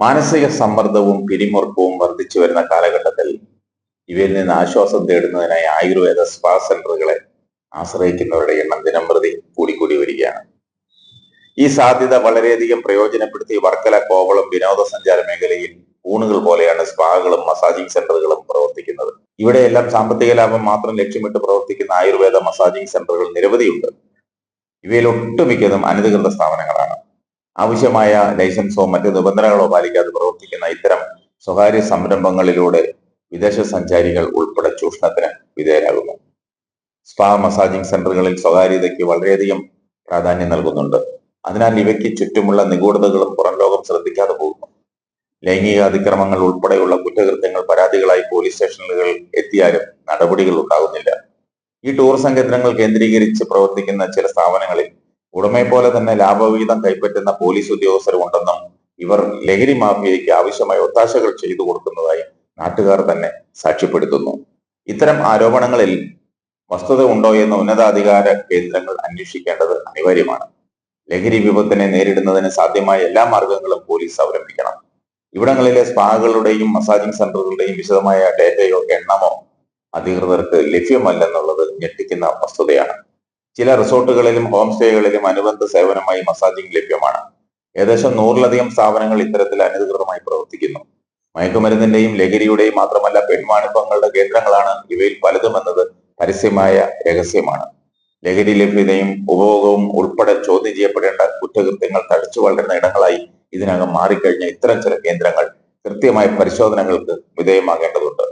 മാനസിക സമ്മർദ്ദവും പിരിമുറുക്കവും വർദ്ധിച്ചു വരുന്ന കാലഘട്ടത്തിൽ ഇവയിൽ നിന്ന് ആശ്വാസം തേടുന്നതിനായി ആയുർവേദ സ്പാ സെന്ററുകളെ ആശ്രയിക്കുന്നവരുടെ എണ്ണം ദിനംപ്രതി കൂടിക്കൂടി വരികയാണ്. ഈ സാധ്യത വളരെയധികം പ്രയോജനപ്പെടുത്തി വർക്കല കോവളം വിനോദസഞ്ചാര മേഖലയിൽ ഊണുകൾ പോലെയാണ് സ്പാകളും മസാജിംഗ് സെന്ററുകളും പ്രവർത്തിക്കുന്നത്. ഇവിടെയെല്ലാം സാമ്പത്തിക ലാഭം മാത്രം ലക്ഷ്യമിട്ട് പ്രവർത്തിക്കുന്ന ആയുർവേദ മസാജിംഗ് സെന്ററുകൾ നിരവധിയുണ്ട്. ഇവയിൽ ഒട്ടുമിക്കതും അനധികൃത സ്ഥാപനങ്ങളാണ്. ആവശ്യമായ ലൈസൻസോ മറ്റു നിബന്ധനകളോ പാലിക്കാതെ പ്രവർത്തിക്കുന്ന ഇത്തരം സ്വകാര്യ സംരംഭങ്ങളിലൂടെ വിദേശ സഞ്ചാരികൾ ഉൾപ്പെടെ ചൂഷണത്തിന് വിധേയരാകുന്നു. സ്പാ മസാജിംഗ് സെന്ററുകളിൽ സ്വകാര്യതയ്ക്ക് വളരെയധികം പ്രാധാന്യം നൽകുന്നുണ്ട്. അതിനാൽ ഇവയ്ക്ക് ചുറ്റുമുള്ള നിഗൂഢതകളും പുറം ലോകം ശ്രദ്ധിക്കാതെ പോകുന്നു. ലൈംഗിക അതിക്രമങ്ങൾ ഉൾപ്പെടെയുള്ള കുറ്റകൃത്യങ്ങൾ പരാതികളായി പോലീസ് സ്റ്റേഷനുകളിൽ എത്തിയാലും നടപടികൾ ഉണ്ടാകുന്നില്ല. ഈ ടൂറിസം കേന്ദ്രങ്ങൾ കേന്ദ്രീകരിച്ച് പ്രവർത്തിക്കുന്ന ചില സ്ഥാപനങ്ങളിൽ ഉടമയെ പോലെ തന്നെ ലാഭവിഹിതം കൈപ്പറ്റുന്ന പോലീസ് ഉദ്യോഗസ്ഥരും ഉണ്ടെന്നും ഇവർ ലഹരി മാഫിയയ്ക്ക് ആവശ്യമായ ഒത്താശകൾ ചെയ്തു കൊടുക്കുന്നതായി നാട്ടുകാർ തന്നെ സാക്ഷ്യപ്പെടുത്തുന്നു. ഇത്തരം ആരോപണങ്ങളിൽ വസ്തുത ഉണ്ടോ എന്ന് ഉന്നതാധികാര കേന്ദ്രങ്ങൾ അന്വേഷിക്കേണ്ടത് അനിവാര്യമാണ്. ലഹരി വിപത്തിനെ നേരിടുന്നതിന് സാധ്യമായ എല്ലാ മാർഗങ്ങളും പോലീസ് അവലംബിക്കണം. ഇവിടങ്ങളിലെ സ്പാകളുടെയും മസാജിംഗ് സെന്ററുകളുടെയും വിശദമായ ഡേറ്റയോ എണ്ണമോ അധികൃതർക്ക് ലഭ്യമല്ലെന്നുള്ളത് ഞെട്ടിക്കുന്ന വസ്തുതയാണ്. ചില റിസോർട്ടുകളിലും ഹോം സ്റ്റേകളിലും അനുബന്ധ സേവനമായി മസാജിംഗ് ലഭ്യമാണ്. ഏകദേശം നൂറിലധികം സ്ഥാപനങ്ങൾ ഇത്തരത്തിൽ അനധികൃതമായി പ്രവർത്തിക്കുന്നു. മയക്കുമരുന്നിന്റെയും ലഹരിയുടെയും മാത്രമല്ല പെൺമാണിപ്പങ്ങളുടെ കേന്ദ്രങ്ങളാണ്. ഇവയിൽ പലതുമെന്നത് പരസ്യമായ രഹസ്യമാണ്. ലഹരി ലഭ്യതയും ഉപഭോഗവും ഉൾപ്പെടെ ചോദ്യം ചെയ്യപ്പെടേണ്ട കുറ്റകൃത്യങ്ങൾ തടിച്ചു വളരുന്ന ഇടങ്ങളായി ഇതിനകം മാറിക്കഴിഞ്ഞ ഇത്തരം ചില കേന്ദ്രങ്ങൾ കൃത്യമായ പരിശോധനകൾക്ക് വിധേയമാകേണ്ടതുണ്ട്.